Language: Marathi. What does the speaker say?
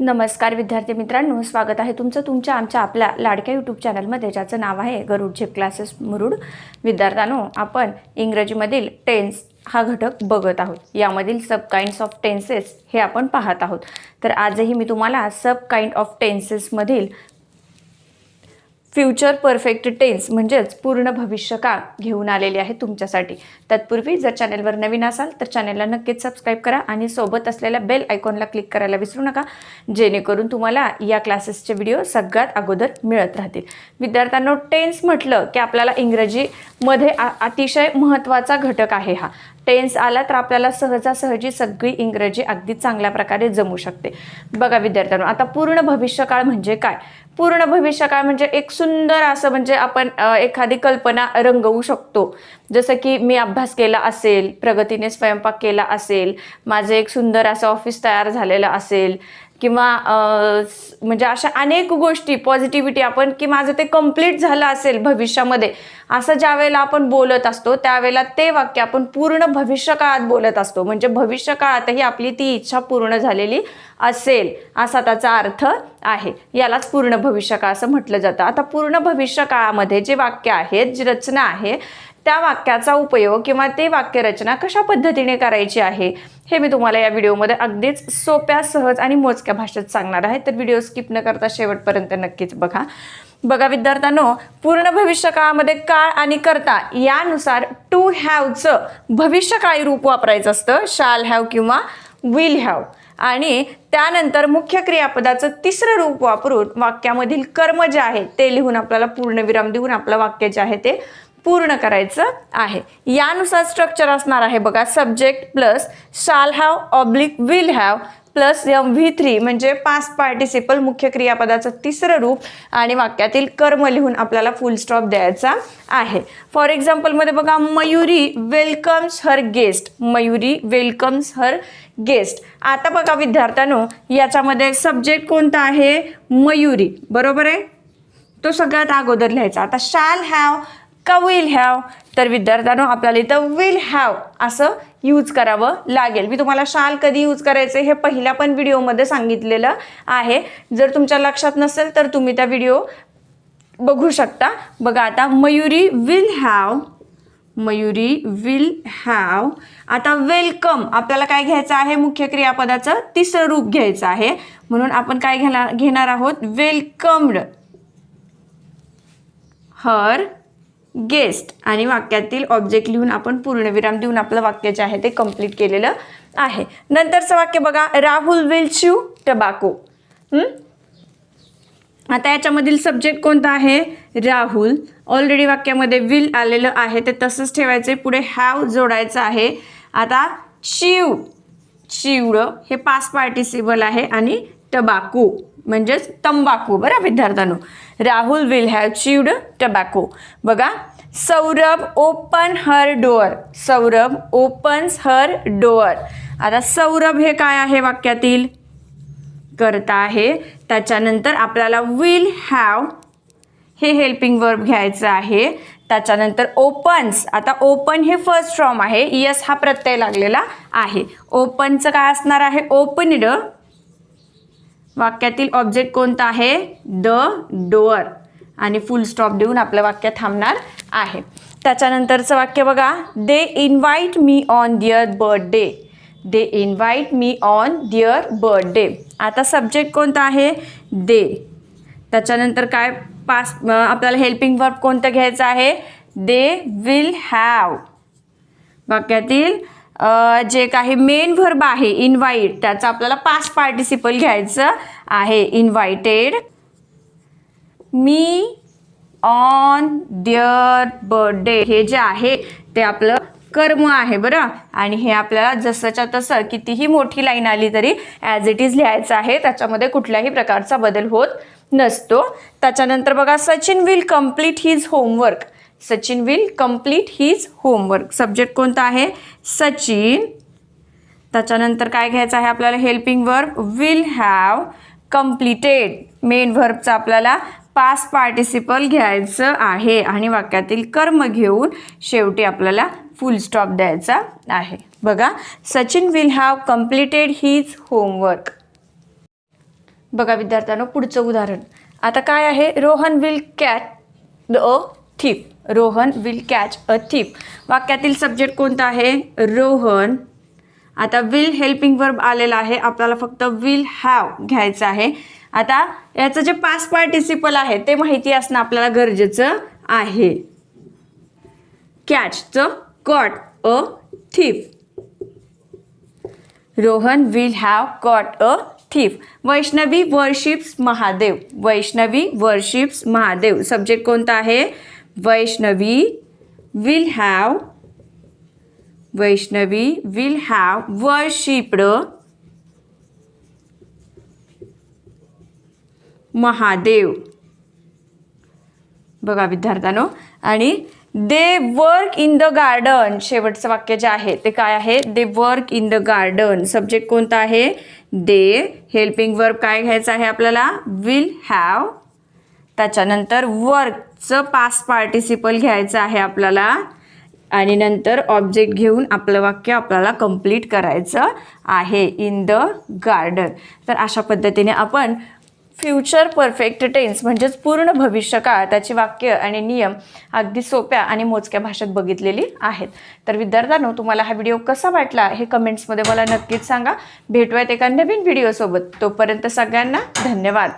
नमस्कार विद्यार्थी मित्रांनो स्वागत आहे तुमचं तुमच्या आमच्या आपल्या लाडक्या यूट्यूब चॅनलमध्ये ज्याचं नाव आहे गरुड झेप क्लासेस मुरुड. विद्यार्थ्यांनो आपण इंग्रजीमधील टेन्स हा घटक बघत आहोत. यामधील सब काइंड्स ऑफ टेन्सेस हे आपण पाहत आहोत. तर आजही मी तुम्हाला सब काइंड ऑफ टेन्सेसमधील फ्युचर परफेक्ट टेन्स म्हणजेच पूर्ण भविष्यकाळ घेऊन आलेले आहे तुमच्यासाठी. तत्पूर्वी जर चॅनलवर नवीन असाल तर चॅनलला नक्कीच सबस्क्राईब करा आणि सोबत असलेल्या बेल आयकॉनला क्लिक करायला विसरू नका जेणेकरून तुम्हाला या क्लासेसचे व्हिडिओ सगळ्यात अगोदर मिळत राहतील. विद्यार्थ्यांनो टेन्स म्हटलं की आपल्याला इंग्रजीमध्ये अतिशय महत्त्वाचा घटक आहे हा. टेन्स आला तर आपल्याला सहजासहजी सगळी इंग्रजी अगदी चांगल्या प्रकारे जमू शकते. बघा विद्यार्थ्यांना आता पूर्ण भविष्यकाळ म्हणजे काय? पूर्ण भविष्यकाळ म्हणजे एक सुंदर असं म्हणजे आपण एखादी कल्पना रंगवू शकतो. जसं की मी अभ्यास केला असेल प्रगतीने स्वयंपाक केला असेल माझं एक सुंदर असं ऑफिस तयार झालेलं असेल किंवा म्हणजे अशा अनेक गोष्टी पॉझिटिव्हिटी आपण की माझं ते कंप्लीट झालं असेल भविष्यामध्ये असं ज्या वेळेला आपण बोलत असतो त्यावेळेला ते वाक्य आपण पूर्ण भविष्यकाळात बोलत असतो. म्हणजे भविष्यकाळातही आपली ती इच्छा पूर्ण झालेली असेल असा त्याचा अर्थ आहे. यालाच पूर्ण भविष्यकाळ असं म्हटलं जातं. आता पूर्ण भविष्यकाळामध्ये जे वाक्य आहेत जी रचना आहे त्या वाक्याचा उपयोग किंवा ते वाक्यरचना कशा पद्धतीने करायची आहे हे मी तुम्हाला या व्हिडिओमध्ये अगदीच सोप्या सहज आणि मोजक्या भाषेत सांगणार आहे. तर व्हिडिओ स्किप न करता शेवटपर्यंत नक्कीच बघा. बघा विद्यार्थ्यांनो पूर्ण भविष्यकाळामध्ये काळ आणि करता यानुसार टू हॅवचं भविष्यकाळी रूप वापरायचं असतं. शाल हॅव किंवा विल हॅव आणि त्यानंतर मुख्य क्रियापदाचं तिसरं रूप वापरून वाक्यामधील कर्म जे आहे ते लिहून आपल्याला पूर्णविराम देऊन आपलं वाक्य जे आहे ते पूर्ण करायचं आहे. यानुसार स्ट्रक्चर असणार आहे बघा subject plus shall have oblique will have plus M V three म्हणजे पास्ट पार्टिसिपल मुख्य क्रियापदाचं तिसरं रूप आणि वाक्यातील कर्म लिहून आपल्याला फुल स्टॉप द्यायचा आहे. फॉर एक्झाम्पलमध्ये बघा Mayuri welcomes her guest Mayuri welcomes her guest आता बघा विद्यार्थ्यांनो याच्यामध्ये सब्जेक्ट कोणता आहे? मयुरी. बरोबर आहे? तो सगळ्यात अगोदर लिहायचा. आता शाल हॅव का विल हॅव तर विद्यार्थ्यांनो आपल्याला इथं विल हॅव असं यूज करावं लागेल. मी तुम्हाला शाल कधी यूज करायचे हे पहिल्या पण व्हिडिओमध्ये सांगितलेलं आहे. जर तुमच्या लक्षात नसेल तर तुम्ही त्या व्हिडिओ बघू शकता. बघा आता Mayuri will have Mayuri will have आता वेलकम आपल्याला काय घ्यायचं आहे? मुख्य क्रियापदाचं तिसरं रूप घ्यायचं आहे. म्हणून आपण काय घेणार घेणार आहोत? वेलकम्ड हर गेस्ट आणि वाक्यातील ऑब्जेक्ट लिहून आपण पूर्णविराम देऊन आपलं वाक्य जे आहे ते कंप्लीट केलेलं आहे. नंतरचं वाक्य बघा राहुल विल च्यू टबाको आता याच्यामधील सब्जेक्ट कोणता आहे? राहुल. ऑलरेडी वाक्यामध्ये विल आलेलं आहे ते तसंच ठेवायचं पुढे हॅव जोडायचं आहे. आता चिव चिवडं हे पास पार्टिसिबल आहे आणि टबाकू म्हणजेच तंबाखू बरं विद्यार्थ्यांनो? Rahul will have chewed tobacco बघा Saurabh open her door Saurabh opens her door आता सौरभ हे काय आहे वाक्यातील? करता आहे. त्याच्यानंतर आपल्याला विल हॅव हे हेल्पिंग वर्ब घ्यायचं आहे. त्याच्यानंतर ओपन्स आता ओपन हे फर्स्ट फॉर्म आहे. यस हा प्रत्यय लागलेला आहे. ओपनचं काय असणार आहे? ओपनड वाक्यातील ऑब्जेक्ट कोणता आहे? द डोअर आणि फुल स्टॉप देऊन आपलं वाक्य थांबणार आहे. त्याच्यानंतरचं वाक्य बघा. They invite me on their birthday they invite me on their birthday आता सब्जेक्ट कोणता आहे? दे त्याच्यानंतर काय? पास आपल्याला हेल्पिंग वर्ब कोणतं घ्यायचं आहे? दे विल हॅव वाक्यातील जे काही मेन व्हर्ब आहे इन्व्हाइट त्याचं आपल्याला पास्ट पार्टिसिपल घ्यायचं आहे. Invited me on their birthday हे जे आहे ते आपलं कर्म आहे बरं. आणि हे आपल्याला जसंच्या तसं कितीही मोठी लाईन आली तरी ॲज इट इज लिहायचं आहे. त्याच्यामध्ये कुठल्याही प्रकारचा बदल होत नसतो. त्याच्यानंतर बघा Sachin will complete his homework Sachin will complete his homework subject कोणता आहे? सचिन. त्याच्यानंतर काय घ्यायचं आहे आपल्याला? Helping verb will have completed main वर्कचं आपल्याला पास पार्टिसिपल घ्यायचं आहे. आणि वाक्यातील कर्म घेऊन शेवटी आपल्याला फुल स्टॉप द्यायचा आहे. बघा Sachin will have completed his homework बघा विद्यार्थ्यांनो पुढचं उदाहरण. आता काय आहे? Rohan will catch a thief Rohan will catch a thief वाक्यातील subject कोणता आहे? रोहन. आता विल हेल्पिंग वर्ब आलेला आहे. आपल्याला फक्त विल हॅव घ्यायचं आहे. आता याचं जे पास पार्टिसिपल आहे ते माहिती असणं आपल्याला गरजेचं आहे. कॅचचं caught a thief Rohan will have caught a thief Vaishnavi worships Mahadev. Vaishnavi worships Mahadev. Subject कोणता आहे? Vaishnavi will have Vaishnavi will have worshipped Mahadev. बघा विद्यार्थ्यानो आणि they work in the garden शेवटचं वाक्य जे आहे ते काय आहे? They work in the garden subject कोणता आहे? दे हेल्पिंग वर्क काय घ्यायचं आहे आपल्याला? विल हॅव त्याच्यानंतर वर्क चं पास्ट पार्टिसिपल घ्यायचं आहे आपल्याला. आणि नंतर ऑब्जेक्ट घेऊन आपलं वाक्य आपल्याला कंप्लीट करायचं आहे इन द गार्डन तर अशा पद्धतीने आपण फ्युचर परफेक्ट टेन्स म्हणजेच पूर्ण भविष्यकाळ त्याची वाक्य आणि नियम अगदी सोप्या आणि मोजक्या भाषेत बघितलेली आहेत. तर विद्यार्थ्यांनो तुम्हाला हा व्हिडिओ कसा वाटला हे कमेंट्समध्ये मला नक्कीच सांगा. भेटूयात एका नवीन व्हिडिओसोबत तोपर्यंत सगळ्यांना धन्यवाद.